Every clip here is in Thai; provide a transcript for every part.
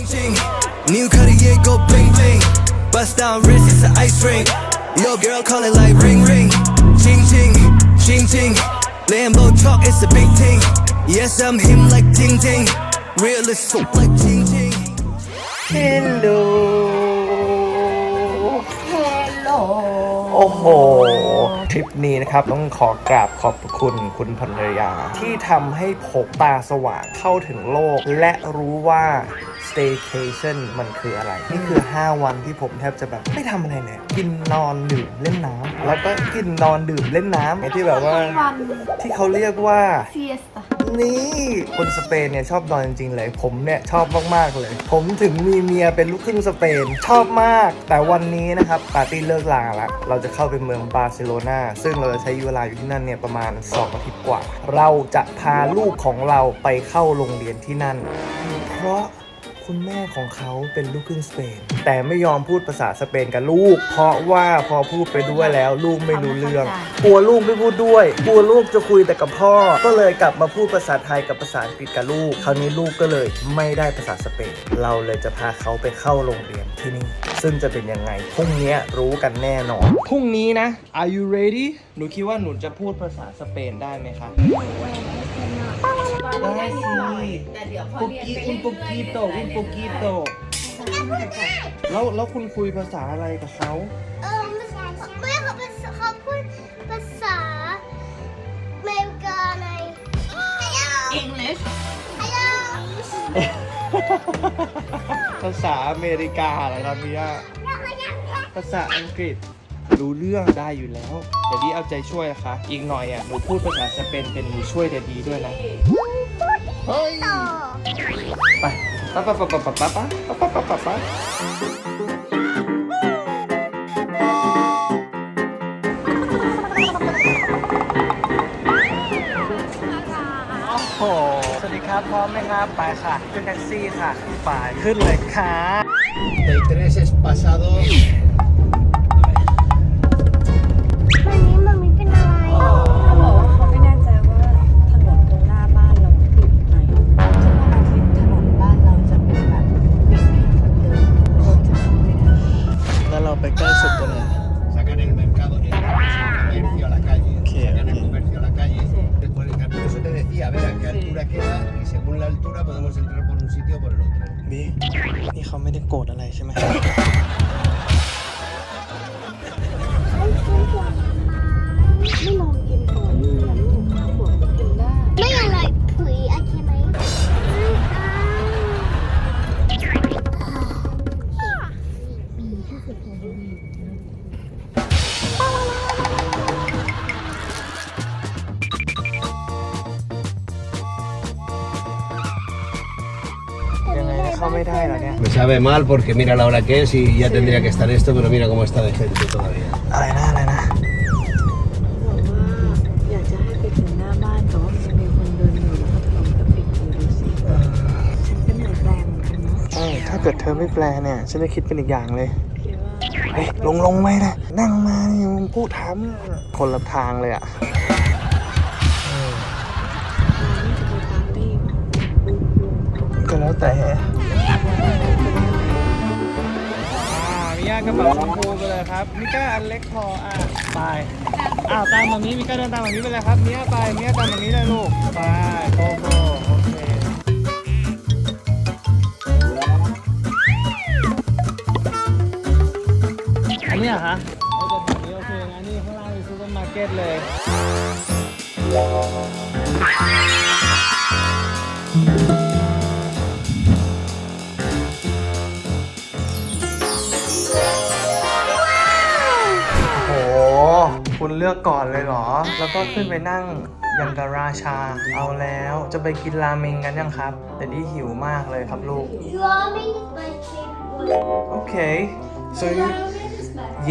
Ching ching, new Cartier go bling bling. Bust down wrist, it's an ice rink. Yo, girl, call it like ring ring. Ching ching, ching ching. Lambo truck, it's a big thing. Yes, I'm him like ting ting. Real as soap like ching ching. เฮลโลโอ้โห ทริปนี้นะครับต้องขอกราบขอบพระคุณคุณภรรยา ที่ทำให้ผมตาสว่างเข้าถึงโลก และรู้ว่า staycation มันคืออะไร นี่คือ 5 วันที่ผมแทบจะแบบไม่ทำอะไรเลยกินนอนดื่มเล่นน้ำแล้วก็กินนอนดื่มเล่นน้ำไอ้ที่แบบว่าวันที่เขาเรียกว่าเซียสตานี่คนสเปนเนี่ยชอบนอนจริงๆเลย ผมเนี่ยชอบมากๆเลย ผมถึงมีเมียเป็นลูกครึ่งสเปนชอบมาก แต่วันนี้นะครับปาร์ตี้เลิกลาละเราจะเข้าไปเมืองบาร์เซโลนาซึ่งเราจะใช้เวลาอยู่ที่นั่นเนี่ยประมาณ 2 อาทิตย์กว่า เราจะพาลูกของเราไปเข้าโรงเรียนที่นั่น เพราะคุณแม่ของเขาเป็นลูกครึ่งสเปน แต่ไม่ยอมพูดภาษาสเปนกับลูก เพราะว่าพอพูดไปด้วยแล้วลูกไม่รู้เรื่อง กลัวลูกไม่พูดด้วย กลัวลูกจะคุยแต่กับพ่อ ก็เลยกลับมาพูดภาษาไทยกับภาษาอังกฤษกับลูก คราวนี้ลูกก็เลยไม่ได้ภาษาสเปน เราเลยจะพาเขาไปเข้าโรงเรียน ที่นี่ ซึ่งจะเป็นยังไงพรุ่งนี้รู้กันแน่นอนพรุ่งนี้นะ Are you ready หนูคิดว่าหนูจะพูดภาษาสเปนได้ไหมคะ ได้สิแต่เดี๋ยวพอปุกเรียนกี้ไปอุนเรื่ปุกกี้อยโตอุนปุกกี้โตแล้วแล้วคุณคุยภาษาอะไรกับเขา เออภาษาไม่เขาภาษาเขาพูดภาษาอเมริกาในๆ English ฮัลโหล ภาษาอเมริกาเหรอครับพี่ย่าภาษาอังกฤษรู้เรื่องได้อยู่แล้วเด็ดีเอาใจช่วยนะคะ อีกหน่อยอะหนูพูดภาษาสเปนเป็นหนูช่วยเดยวดีด้วยนะเฮ้ยไปปะปะปะปะปะปะปะปะปะปะ พร้อมไหมครับ ไปค่ะ ขึ้นแท็กซี่ค่ะ ไปขึ้นเลยค่ะ El 3 es pasado. มันนี้มันมีเป็นอะไรเขาบอกว่าเขาไม่แน่ใจว่าถนนตรงหน้าบ้านเราปิดไหมทุกวันอาทิตย์ถนนบ้านเราจะเป็นแบบปิดให้คนเดินรถจะเข้าไม่ได้ แล้วเราไปใกล้ โกรธอะไรใช่ไหม trabajo me da la Me sabe mal porque mira la hora que es y ya sí. tendría que estar esto, pero mira cómo está de gente todavía. A ver, nada, nada. ถ้าเกิดเธอไม่แปลเนี่ย ฉันจะคิดเป็นอีกอย่างเลยเฮ้ยลงลงไหมนะ นั่งมานี่มึงพูดถามคนละทางเลยอะก็แล้วแต่ มิก้ากระเป๋าชมพูไปเลยครับมิก้าอันเล็กพออะไปอ้าวตามมามีมิก้าเดินตามมามีไปเลยครับเนี้ยไปเนี้ยตามมามีเลยลูกไปโกโก้โอเคอันนี้ยฮะไอ้ตัวนี้โอเคงั้นนี่ข้างล่างมีซูเปอร์มาร์เก็ตเลย เลือกก่อนเลยเหรอ แล้วก็ขึ้นไปนั่งยังการาชา เอาแล้ว จะไปกินราเมงกันยังครับ แต่นี่หิวมากเลยครับลูก Ramen is my favorite. โอเค so you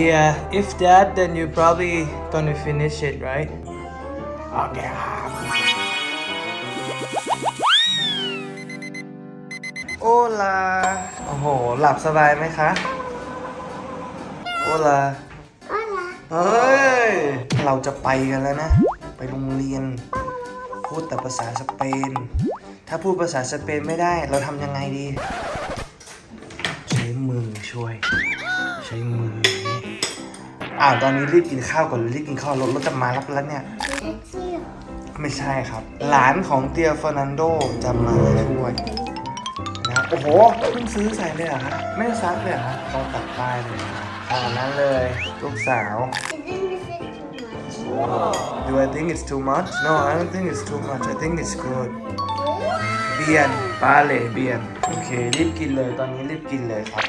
yeah if that then you probably gonna finish it right โอเคครับโอลาโอ้โห หลับสบายไหมคะ โอลา Hola. เฮ้ย เราจะไปกันแล้วนะ ไปโรงเรียน พูดแต่ภาษาสเปน ถ้าพูดภาษาสเปนไม่ได้ เราทำยังไงดีช่วย ใช้มืออ่างนี้อ้าวตอนนี้รีบกินข้าวก่อนรีบกินข้าวรถรถจะมารับแล้วเนี่ย แท็กซี่เหรอไม่ใช่ครับ หลานของเตียเฟอร์นันโดจะมาช่วยนะโอ้โหเพิ่งซื้อใส่เลยเหรอฮะไม่ได้ซักเลยเหรอฮะต้องตัดป้ายเลยนะ อาอันนั้นเลย ลูกสาว It didn't fit too much. Do I think it's too much? No, I don't think it's too much. I think it's good. เบียนปาเลเบียน โอเค รีบกินเลย ตอนนี้รีบกินเลยครับ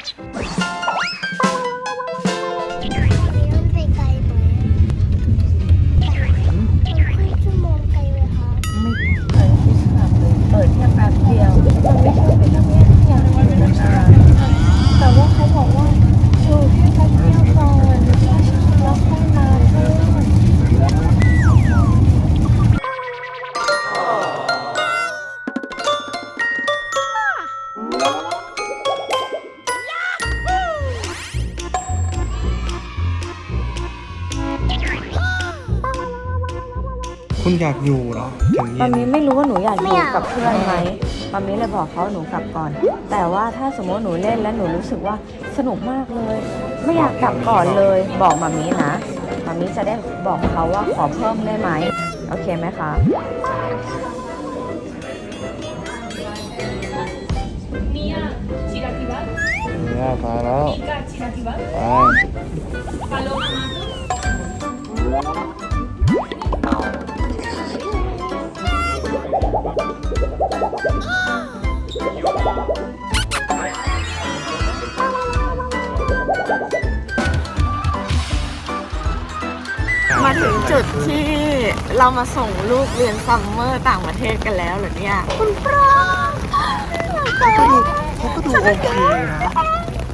อยากอยู่เหรอถึงตเย็อนนนี้ไม่รู้ว่าหนูอยากอยู่กับเพื่อนไหมตอนนี้เลยบอกเขาหนูกลับก่อน แต่ว่าถ้าสมมติหนูเล่นแล้วหนูรู้สึกว่าสนุกมากเลย ไม่อยากกลับก่อนเลย บอกมามีนะมามีจะได้บอกเขาว่าขอเพิ่มได้ไหมโอเคไหมคะเนี่ยไปแล้วไป มาถึงจุดที่เรามาส่งลูกเรียนซัมเมอร์ต่างประเทศกันแล้วเหรอเนี่ย คุณพระเขาก็ดูเขาก็ดูโอเคนะ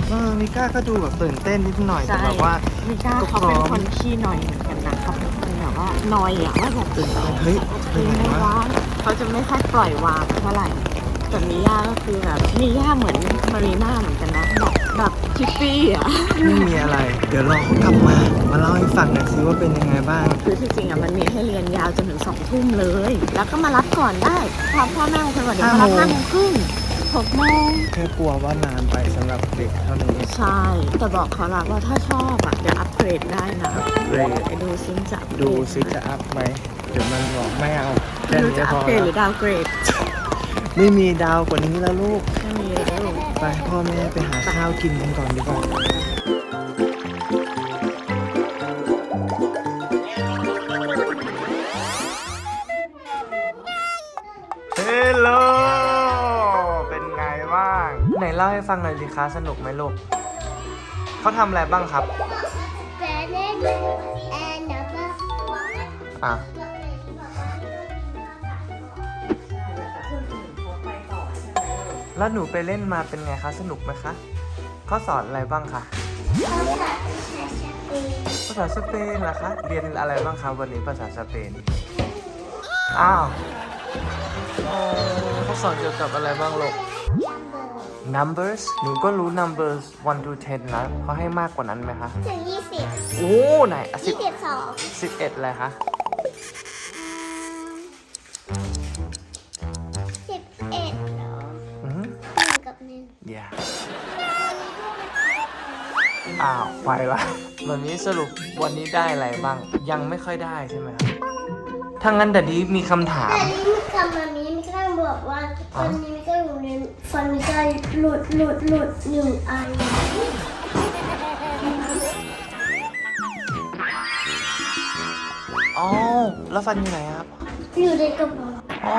เออมิก้าก็ดูแบบตื่นเต้นนิดหน่อยแต่ใช่แบบว่ามิก้าเขาเป็นคนขี้หน่อยเหมือนกันนะเขาเป็นคนแบบว่านอยอะว่าแบบตื่นเต้นเฮ้ย จริงไหมวะเขาจะไม่ค่อยปล่อยวางเท่าไหร่แต่มีย่าก็คือแบบมีย่าเหมือนมารีน่าเหมือนกันนะแบบแบบชิปปี้อะไม่มีอะไร เดี๋ยวรอเขากลับมา มาเล่าให้ฟังหน่อยซิว่าเป็นยังไงบ้าง คือที่จริงอะมันมีให้เรียนยาวจนถึงสองทุ่มเลย แล้วก็มารับก่อนได้พอพ่อแม่บางคนบอกเดี๋ยวมารับห้าโมงครึ่ง หกโมงแค่กลัวว่านานไปสำหรับเด็กเท่านี้ใช่ แต่บอกเขาละว่าถ้าชอบอะเดี๋ยวอัปเกรดได้นะเกรดไปดูซิจะดูซิจะอัพไหมเดี๋ยวมันบอกไม่เอาแค่ไม่รู้นี้จะอัพปอเกรดหแล้รือวดาวเกรดไม่มีดาวกว่านี้แล้วลูก ไม่มีแล้ว ไปพ่อแม่ไปหาข้าวกินกันก่อนดีกว่า ให้ฟังหน่อยสิคะสนุกไหมลูกเขาทำอะไรบ้างครับ Spanish and number อะ แล้วหนูไปเล่นมาเป็นไงคะ สนุกไหมคะเขาสอนอะไรบ้างคะภาษาสเปนเหรอคะ เรียนอะไรบ้างครับวันนี้ภาษาสเปน อ้าวอ๋อเขาสอนเกี่ยวกับอะไรบ้างลูก numbers หนูก็รู้ numbers 1 to 10นะเขาให้มากกว่านั้นไหมคะ ถึงยี่สิบโอ้ไหนอะสิยี่บสิบสองสิบเอ็ดอะไรคะสิบเอ็ดเหรออืมหนึ่งกับหนึ่งอย่าอ้าว ไปละ วันนี้สรุปวันนี้ได้อะไรบ้าง ยังไม่ค่อยได้ใช่ไหมครับ ถ้างั้นแต่นี้มีคำถาม แต่นี่มีคำมามีมีก็บอกว่าตอนนี้มีก็อยู่ในฟันมีก็หลุดหลุดหลุดหนึ่งอันอ๋อ แล้วฟันอยู่ไหนครับ อยู่ในกระเป๋าอ๋อ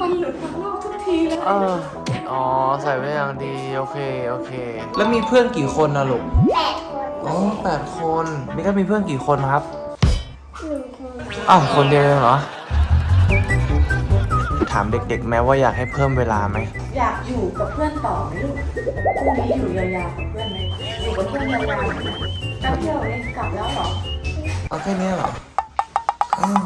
มันหลุดข้างนอกทุกทีเลยเออ อ๋อ ใส่ไว้อย่างดี โอเค โอเค แล้วมีเพื่อนกี่คนนะลูกแปดคน อ๋อแปดคน มีก็มีเพื่อนกี่คนครับ หนึ่งคนอ้าวคนเดียวเองเหรอ ถามเด็กๆ แม้ว่าอยากให้เพิ่มเวลาไหม อยากอยู่กับเพื่อนต่อไหมลูกพรุ่งนี้อยู่ยาวๆกับเพื่อนไหมอยู่กับเพื่อนยาวๆไหมแป๊บเดียวเองกลับแล้วเหรอ เอาแค่เนี้ยเหรออ้าว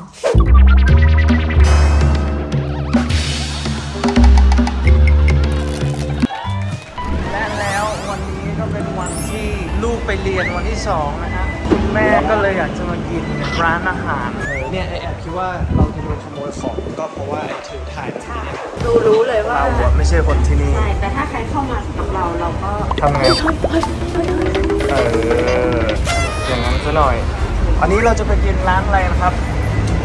และแล้ววันนี้ก็เป็นวันที่ลูกไปเรียนวันที่สองนะฮะคุณ แม่ก็เลยอยากจะมากินร้านอาหาร เออเนี่ยไอแอบคิดว่าเราจะโดนขโมยของก็เพราะว่าไอ้ถือถ่ายแบบนี้ดูรู้เลยว่าเราอะไม่ใช่คนที่นี่ ใช่แต่ถ้าใครเข้ามากับเราเราก็ทำไง เออ อย่างนั้นซะหน่อย อันนี้เราจะไปกินร้านอะไรนะครับ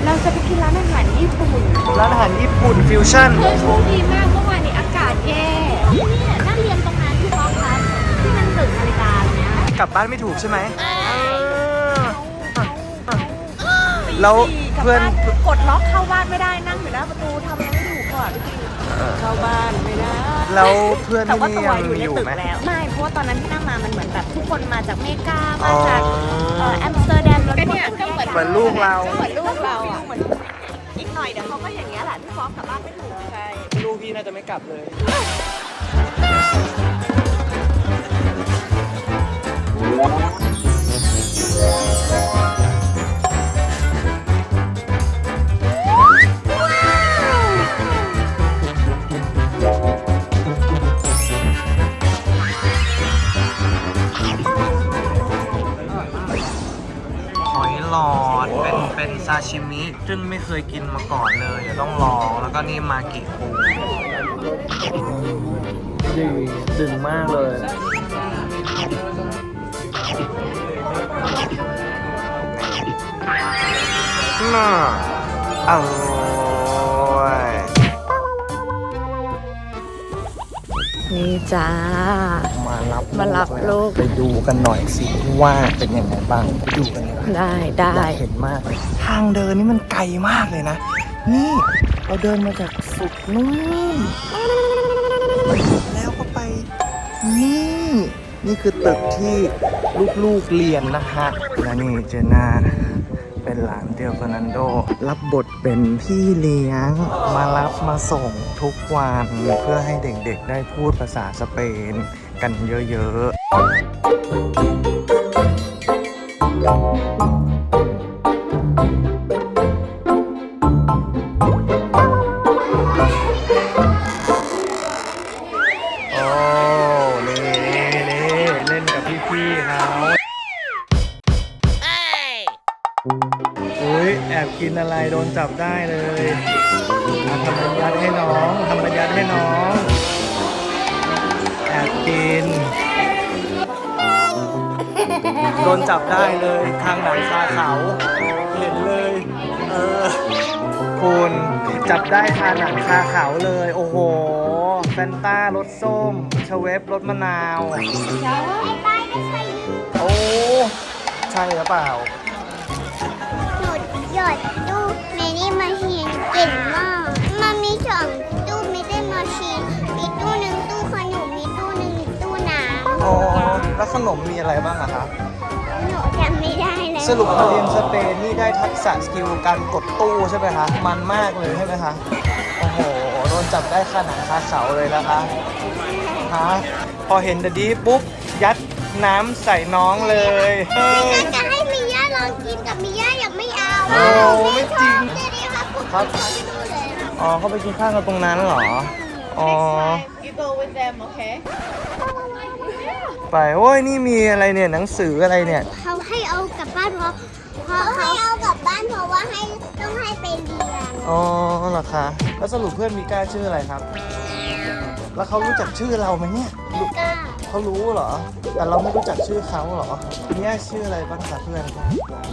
เราจะไปกินร้านอาหารญี่ปุ่นร้านอาหารญี่ปุ่นฟิวชั่นเธอโชคดีมากเมื่อวานนี้อากาศแย่เนี่ยนั่งเรียนตรงนั้นที่พอครับที่มันตึกนาฬิกาตรงเนี้ยกลับบ้านไม่ถูกใช่ไหม แล้วเพื่อนกดล็อกเข้าบ้านไม่ได้นั่งอยู่หน้าประตูทำอะไรไม่ถูกก่อนเข้าบ้านไม่ได้แล้วเพื่อนแต่ที่ว่านี่ตัวยังอยู่ในอยู่ตึกไหม แล้วไม่เพราะว่าตอนนั้นที่นั่งมามันเหมือนแบบทุกคนมาจากเมกาอ๋มาอจากเอ่อแอมสเตอร์ดัมแล้วก็เนี่ยก็เหมือนเหมือนลูกเรา เหมือนลูกเราอะเหมือนอีกหน่อยเดี๋ยวเขาก็อย่างเงี้ยแหละพี่ฟอกกลับบ้านไม่ถูกใช่ ลูกพี่น่าจะไม่กลับเลย ชิมิซึ่งไม่เคยกินมาก่อนเลยเดี๋ยวต้องลองแล้วก็นี่มากิปูดีดึงมากเลยน่าอร่อยนี่จ้ามา รับมารับลูก ไปดูกันหน่อยสิว่าเป็นยังไงบ้างไปดูกันเลยได้ได้อยากเห็นมากเลยทางเดินนี่มันไกลมากเลยนะ นี่เราเดินมาจากสุดนู่นแล้วก็ไป นี่ นี่คือตึกที่ลูกๆเรียนนะฮะและนี่เจน่าเป็นหลานเดียวเฟอร์นันโด รับบทเป็นพี่เลี้ยงมารับมาส่งทุกวัน เพื่อให้เด็กๆได้พูดภาษาสเปน กันเยอะๆ โอ้นี่นี่เล่นกับพี่ๆเขาอุ้ยแอบกินอะไรโดนจับได้เลย จับได้เลย ทางหนังคาเขาเห็นเลย เออคุณจับได้คาหนังคาเขาเลย โอ้โหแฟนต้ารสส้มชเวฟรสมะนาว โอ้ใช่หรือเปล่า หนูหยดตู้เมนี่มาชีนเก่งมาก มันมีสองตู้เมนี่มาชีนมีตู้หนึ่งตู้ขนมมีตู้หนึ่งตู้น้อ๋อ แล้วขนมมีอะไรบ้างอะคะำ สรุปมาเรียนสเปนนี่ได้ทักษะสกิลการกดตู้ใช่ไหมคะ มันมากเลยใช่ไหมคะ โอ้โห โดนจับได้คาหนังคาเขาเลยนะคะฮะพอเห็นเดยวดีปุ๊บ ยัดน้ำใส่น้องเลยเออก็จะให้มิย่าลองกินกับมิย่ายังไม่เอาโอ้ไม่จริงเดี๋ยวนี้ครับผมครับขอไปดูเลยอ๋อเขาไปกินข้าวกันตรงนั้นเหรอ อ๋อ you go with them okay ไปโอ้ยนี่มีอะไรเนี่ยหนังสืออะไรเนี่ย เขาให้เอากลั บบ้านเพราะเพราะให้เอากลับบ้านเพราะว่าให้ต้องให้ไปเรียนอ๋อเหรอคะแล้วสรุปเพื่อนมีก้าชื่ออะไรครับ แล้วเขารู้จักชื่อเราไหมเนี่ยรู้ก็เขารู้เหรอ แต่เราไม่รู้จักชื่อเขาเหรอเนี่ยชื่ออะไรบ้างคะเพื่อน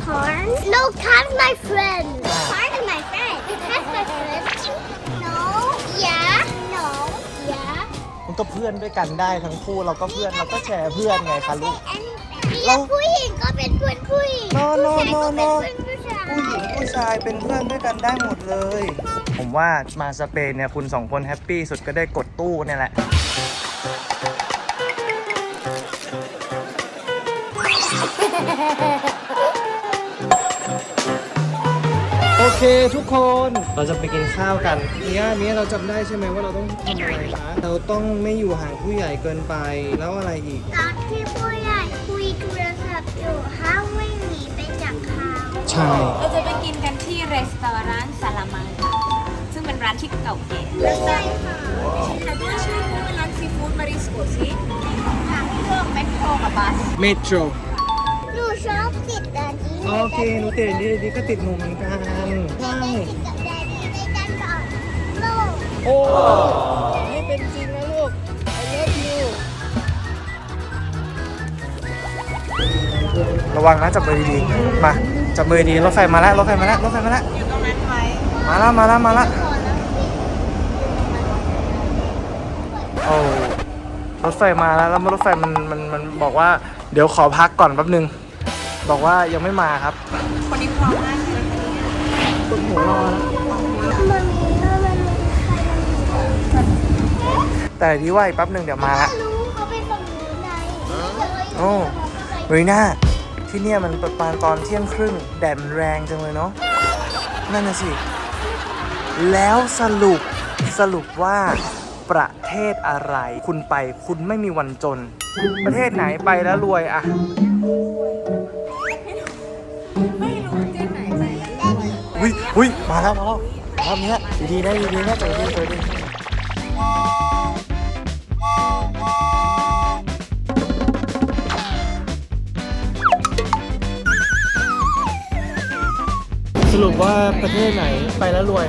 Corn? No, Car's my friend. Corn is my friend. That's my friend. No. Yeah. No. Yeah. มันก็เพื่อนด้วยกันได้ทั้งคู่เราก็เพื่อนเราก็แชร์เพื่อนไงคะลูก เรียกผู้หญิงก็เป็นเพื่อนผู้หญิง No, no, ผู้ชายก็ no, เป็น no. เพื่อนผู้ชายผู้หญิงผู้ชายเป็นเพื่อนด้วยกันได้หมดเลย ผมว่ามาสเปนเนี่ยคุณสองคนแฮปปี้สุดก็ได้กดตู้เนี่ยแหละ โอเคทุกคนเราจะไปกินข้าวกันเนี่ยเนี้ยเราจำได้ใช่ไหมว่าเราต้องทำอะไรคะเราต้องไม่อยู่ห่างผู้ใหญ่เกินไปแล้วอะไรอีก ตอนที่ ใช่ เราจะไปกินกันที่รีสตอร้านซาลามังกาซึ่งเป็นร้านที่เก่าแก่ใช่ค่ะแต่ด้วยชื่อเป็นร้านซีฟู้ดมาริสโกซิทางเครื่องแมคโครกับบัส เมโทร หนูชอบติดอันนี้โอเคหนูติดดีดีก็ติดหนูเหมือนกันใช่ได้ติดกับแดดโอ้ให้เป็นจริงนะลูก I love you ระวังนะจับมือดีๆมา จับมือดีรถไฟมาแล้วรถไฟมาแล้วรถไฟมาแล้วอยู่ตรงนั้นไหมมาแล้วมาแล้วมาแล้วโอ้รถไฟมาแล้วแล้วรถไฟมันมันมันบอกว่า เดี๋ยวขอพักก่อนแป๊บนึง บอกว่ายังไม่มาครับมันมีถ้ามันมีใครมันมีแต่ที่ว่าอีกแป๊บนึงเดี๋ยวมาละรู้เขาไปฝั่งนู้นไงโอ้เฮ้ยน่า ที่เนี่ยมันประมาณตอนเที่ยงครึ่งแดดมันแรงจังเลยเนาะนั่นน่ะสิ แล้วสรุปสรุปว่าประเทศอะไร คุณไปคุณไม่มีวันจน ประเทศไหนไปแล้วรวยอะอุ้ยอุ้ยมาแล้วมาแล้วรอบเนี้ยดีๆนะดีๆนะเจอดีเจอดี สรุปว่าประเทศไหนไปแล้วรวย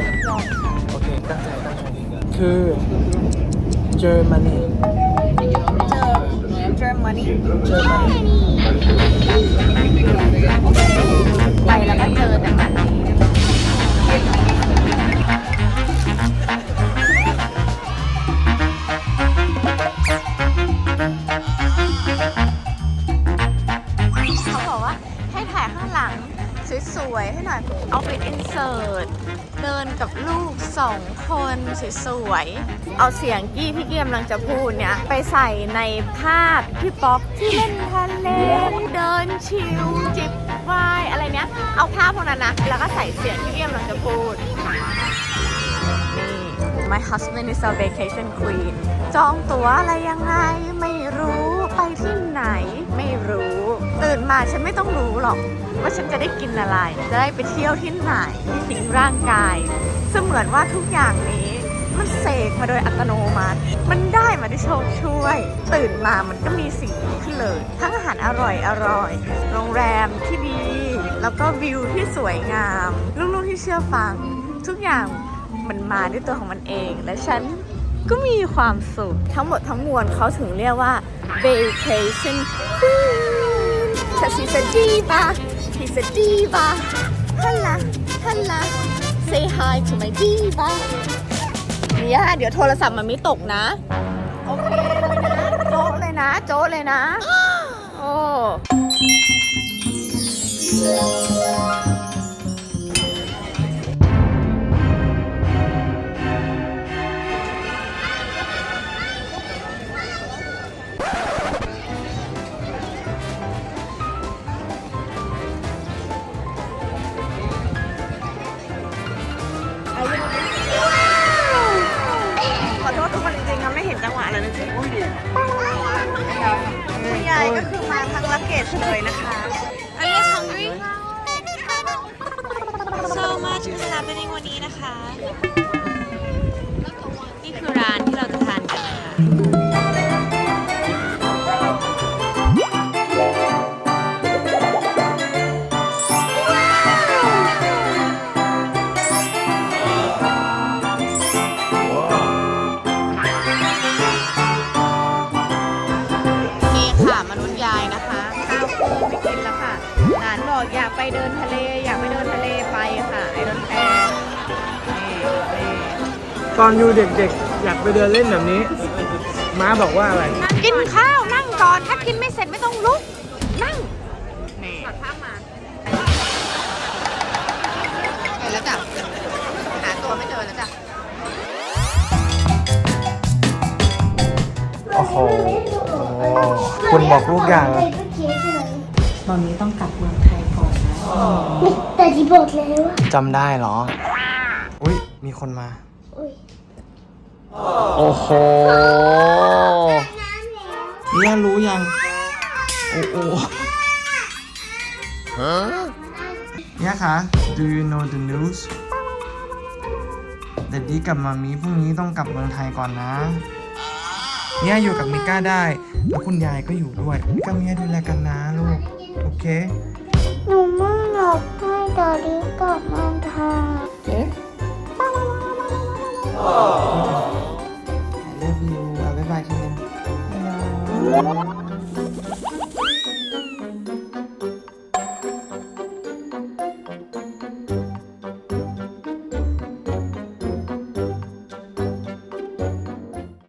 โอเค ตั้งใจตั้งใจคือเยอรมนีเยอรมนี ไปแล้วก็เจอแต่แบบ สวยๆ เอาเสียงกี้ที่กี้กำลังจะพูดเนี่ย ไปใส่ในภาพพี่ป๊อกที่เล่นทะเลเดินชิลจิบวน์อะไรเนี้ย เอาภาพพวกนั้นนะ แล้วก็ใส่เสียงที่กี้กำลังจะพูดนี่ My husband is a vacation queen จองตั๋วอะไรยังไงไม่รู้ไปที่ไหนไม่รู้ ตื่นมาฉันไม่ต้องรู้หรอก ว่าฉันจะได้กินอะไร จะได้ไปเที่ยวที่ไหนทิ้งร่างกาย เสมือนว่าทุกอย่างนี้ มันเสกมาโดยอัตโนมัติ มันได้มาด้วยโชคช่วย ตื่นมามันก็มีสิ่งนี้ขึ้นเลย ทั้งอาหารอร่อยอร่อย โรงแรมที่ดี แล้วก็วิวที่สวยงาม ลูกๆที่เชื่อฟัง ทุกอย่างมันมาด้วยตัวของมันเอง และฉันก็มีความสุข ทั้งหมดทั้งมวลเขาถึงเรียกว่า vacation ฉันสีสดีปะสีสดีปะฮัลโหลฮัลโหล say hi to my diva เนี่ยเดี๋ยวโทรศัพท์มันไม่ตกนะ โอเคเลยนะโจ๊ะเลยนะ โจ๊ะเลยนะ โอ้ คุณยายก็คือมาทั้งลักเกจเลยนะคะ Are you guys hungry? So much is happening อนอยู่เด็กๆ อยากไปเดินเล่นแบบนี้ ม้าบอกว่าอะไร กินข้าวนั่งก่อนถ้ากินไม่เสร็จไม่ต้องลุก นั่งนี่ถอดผ้ามาเห็นแล้วจ้ะหาตัวไม่เจอแล้วจ้ะโอ้โหคุณบอกลูกอย่างตอนนี้ต้องกลับเมืองไทยก่อนนะแต่ที่บอกแล้วว่าจำได้เหรอ อุ้ยมีคนมา อุ้ย โอ้โหเนี่ยรู้ยัง โอ้โหเนี่ยคะ Do you know the news เด็ดดีกับมามีพรุ่งนี้ต้องกลับเมืองไทยก่อนนะเนี่ยอยู่กับมิก้าได้ แล้วคุณยายก็อยู่ด้วยมิก้ามีให้ดูแลกันนะลูก โอเค หนูไม่อยากให้ดาดีกลับมาทางเอ๊ะ